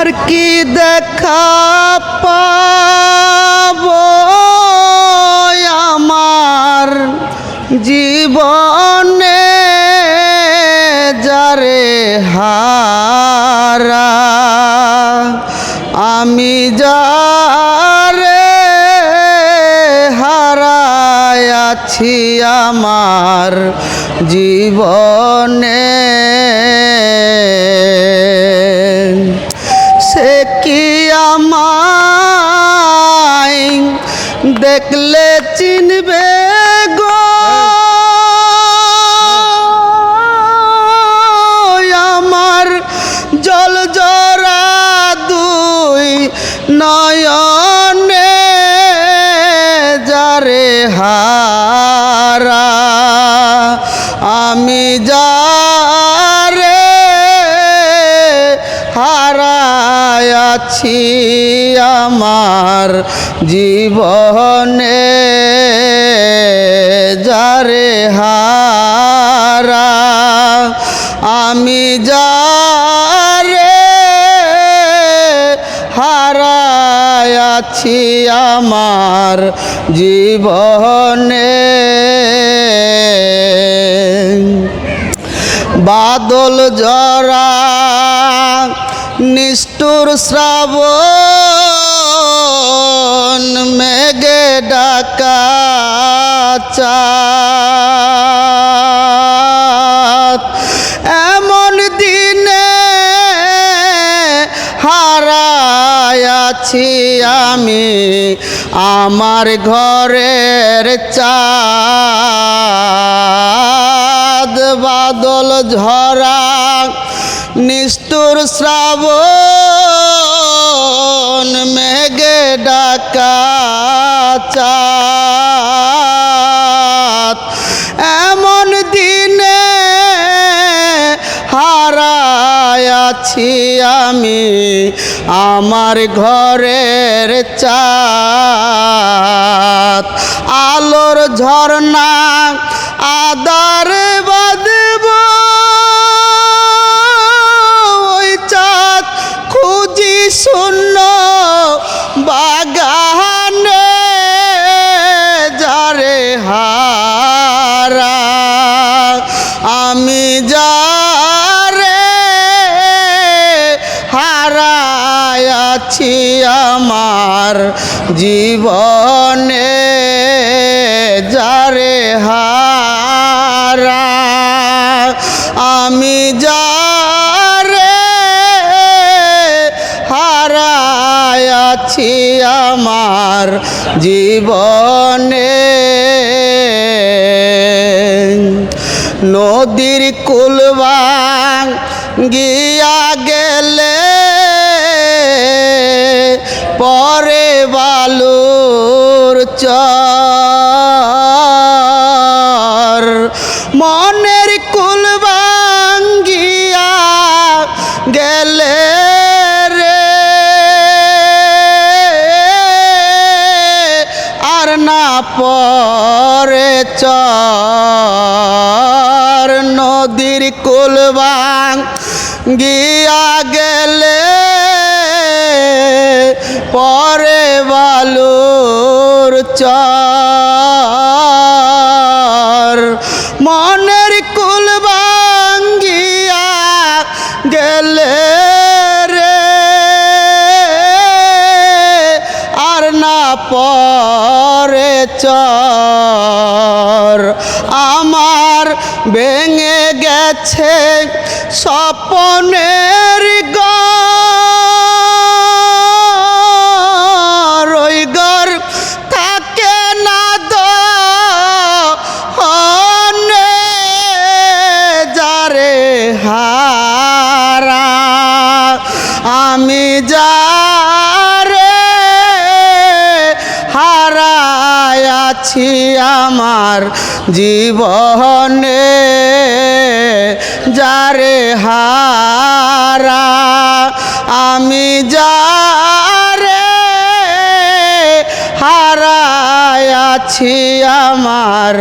আর কি দেখা পাব আমার জীবনে যারে হারা? আমি যারে হারায়াছি আমার জীবনে দেখলে চিনবে আমার জীবনে যারে হারা আমি যারে হারায়াছি আমার জীবনে। বাদল জরা নিষ্ঠুর শ্রাবণ মেঘে ডাকা চাঁদ। এমন দিনে হারায়াছি আমি আমার ঘরের চাঁদ বাদল ঝরা নিষ্ঠুর শ্রাবণ ডাকা। এমন দিনে হারায়াছি আমি আমার ঘরের চাঁদ আলোর ঝর্ণা আদার জীবনে যারে হারা আমি যারে হারায়াছি আমার জীবনে। নদীর কুলবাং গিয়া গেলে পরে বালুর চর। মনের কুলবাঙ্গিয়া গেলে রে। আর না পরে চর। নদীর কুলবাং গিয়া গেলে চর মনের কুল ভাঙ্গিয়া গেলে রে। আর না পরে চর। আমার ভেঙে গেছে স্বপনের হারায়াছি আমার জীবনে যারে হারা আমি যারে হারায়াছি আমার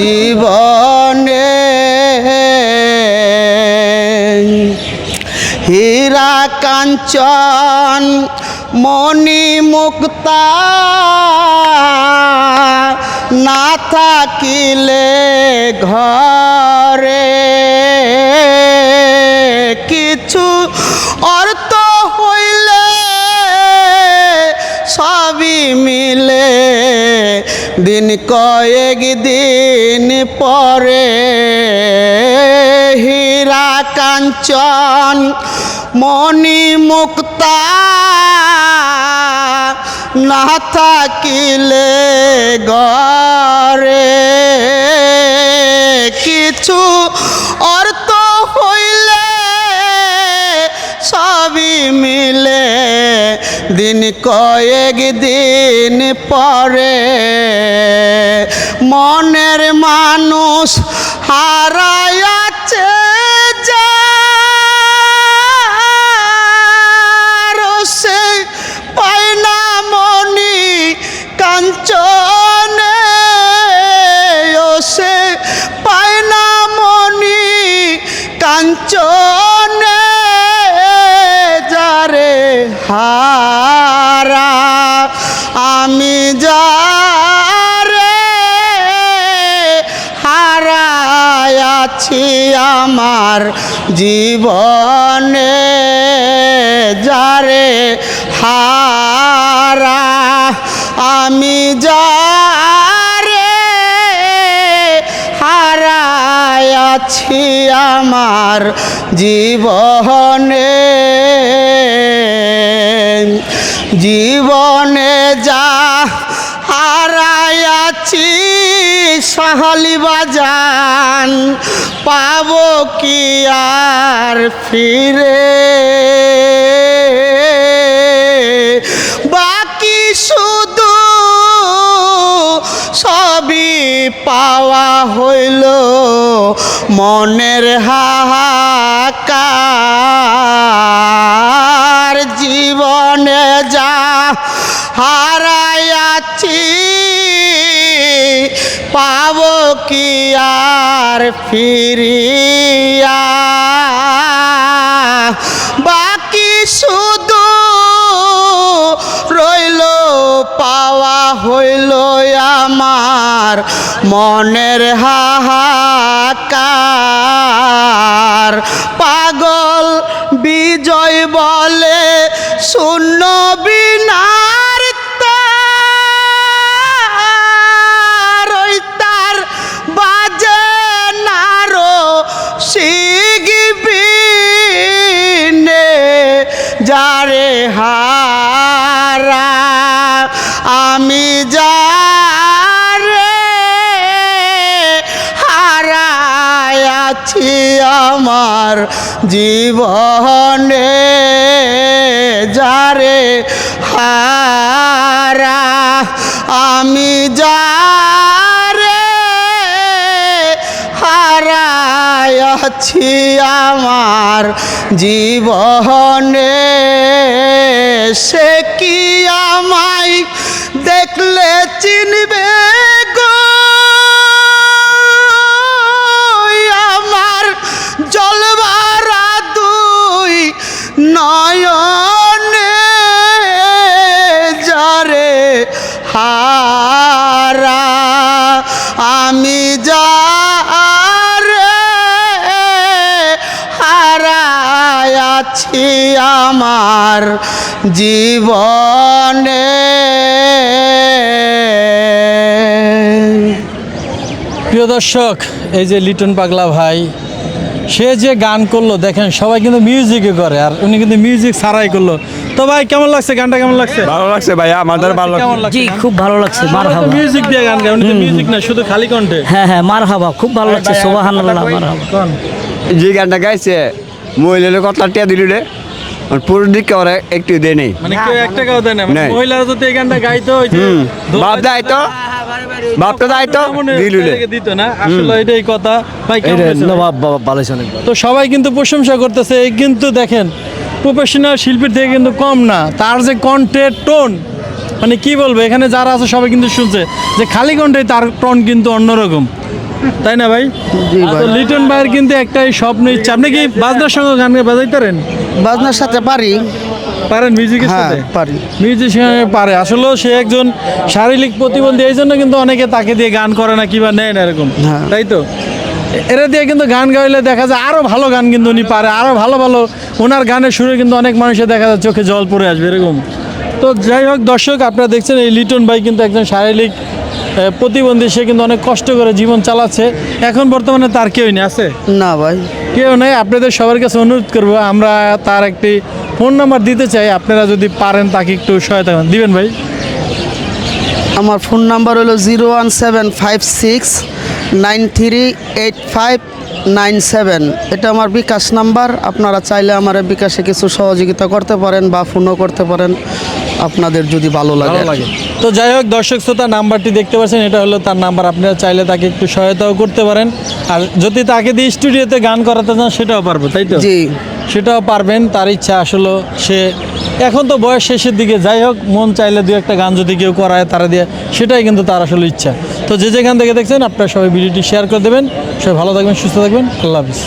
জীবনে। হীরা কাঞ্চন মণি মুক্তা থাকিলে ঘরে কিছু অর্থ হইলে সবই মিলে দিন কয়েক দিন পরে হীরা কাঞ্চন মণি মুক্তা না থাকিলে গরে কয়েক দিন পরে মনের মানুষ আমার জীবনে যারে হারা আমি যারে হারায়াছি আমার জীবনে। পাবো কি আর ফিরে? বাকি শুধু সবই পাওয়া হইল মনের হাহাকার। জীবনে যা হারায়াছি পাব কি আর ফিরিয়া বাকি শুধু রইল পাওয়া হইল আমার মনের হাহাকার। পাগল বিজয় বলে শূন্য জীবনে যারে হারা আমি যারে হারায়াছি আমার জীবনে। সে কি আমায় দেখলে চিনবে? নয়নে যারে হারা, আমি যারে হারায়াছি আমার জীবনে। প্রিয় দর্শক, এই যে লিটন পাগলা ভাই সে যে গান করল দেখেন সবাই কিন্তু মিউজিকে করে আর উনি কিন্তু মিউজিক ছাড়াই করল। তো ভাই কেমন লাগছে? গানটা কেমন লাগছে? ভালো লাগছে ভাই আমাদের ভালো লাগছে জি খুব ভালো লাগছে মার হাবা মিউজিক দিয়ে গান গায় উনি তো মিউজিক না শুধু খালি কণ্ঠে হ্যাঁ হ্যাঁ মার হাবা খুব ভালো লাগছে সোবাহান মার হাবা কোন? যে গানটা গাইছে মহিলার কথা টিয়া দিল রে? পুরো দিকে একটু দেয় নেই। মানে কেউ এক টাকাও দেয় না মানে। মহিলারা যদি এই গানটা গাইতো বাপ দেয় তো। বাপটা দেয় তো? দিল রে তাদেরকে দিত না আসলে এটাই কথা। ভাই ভালো তো সবাই কিন্তু প্রশংসা করতেছে কিন্তু দেখেন প্রফেশনাল শিল্পীর থেকে কিন্তু কম না। তার যে কণ্ঠের টোন মানে কি বলব এখানে যারা আছে সবাই কিন্তু শুনছে যে খালি কণ্ঠে তার টোন কিন্তু অন্যরকম। তাই না ভাই? লিটন ভাইয়ের কিন্তু একটাই স্বপ্ন ইচ্ছা। আপনি কি বাজনার সঙ্গে গান বাজাইতে পারেন? বাজনার সাথে পারি। পারেন মিউজিকের হ্যাঁ সাথে? পারি। মিউজিশিয়ান পারে। আসলেও সে একজন শারীরিক প্রতিবন্ধী এই জন্য কিন্তু অনেকে তাকে দিয়ে গান করে না কিবা নেয় না এরকম। হ্যাঁ। তাই তো? এরা দিয়ে কিন্তু গান গাইলে দেখা যায় আরও ভালো গান কিন্তু উনি পারে আরও ভালো ভালো ওনার গানের সুরে কিন্তু অনেক মানুষের দেখা যায় চোখে জল পড়ে আসবে এরকম। তো যাই হোক দর্শক আপনারা দেখছেন এই লিটন ভাই কিন্তু একজন শারীরিক প্রতিবন্ধী সে কিন্তু অনেক কষ্ট করে জীবন চালাচ্ছে। এখন বর্তমানে তার কেউই নেই আছে? না ভাই। কেউ নেই আপনাদের সবার কাছে অনুরোধ করব আমরা তার একটি ফোন নাম্বার দিতে চাই আপনারা যদি পারেন তাকে একটু সহায়তা করেন। দিবেন ভাই আমার ফোন নাম্বার হলো zero one seven five six nine three eight five nine seven এটা আমার বিকাশ নাম্বার আপনারা চাইলে আমার বিকাশে কিছু সহযোগিতা করতে পারেন বা ফোনও করতে পারেন আপনাদের যদি ভালো। লাগে তো যাই হোক দর্শক শ্রোতা নাম্বারটি দেখতে পাচ্ছেন এটা হলো তার নাম্বার। আপনারা চাইলে তাকে একটু সহায়তাও করতে পারেন। আর যদি তাকে দিয়ে স্টুডিওতে গান করাতে চান সেটাও পারব তাই তো? জি। সেটাও পারবেন তার ইচ্ছা আসলে সে এখন তো বয়স শেষের দিকে যাই হোক মন চাইলে দু একটা গান যদি কেউ করায় তারা দিয়ে সেটাই কিন্তু তার আসলে ইচ্ছা। তো যে যেখান থেকে দেখছেন আপনারা সবাই ভিডিওটি শেয়ার করে দেবেন। সবাই ভালো থাকবেন সুস্থ থাকবেন আল্লাহ হাফিজ।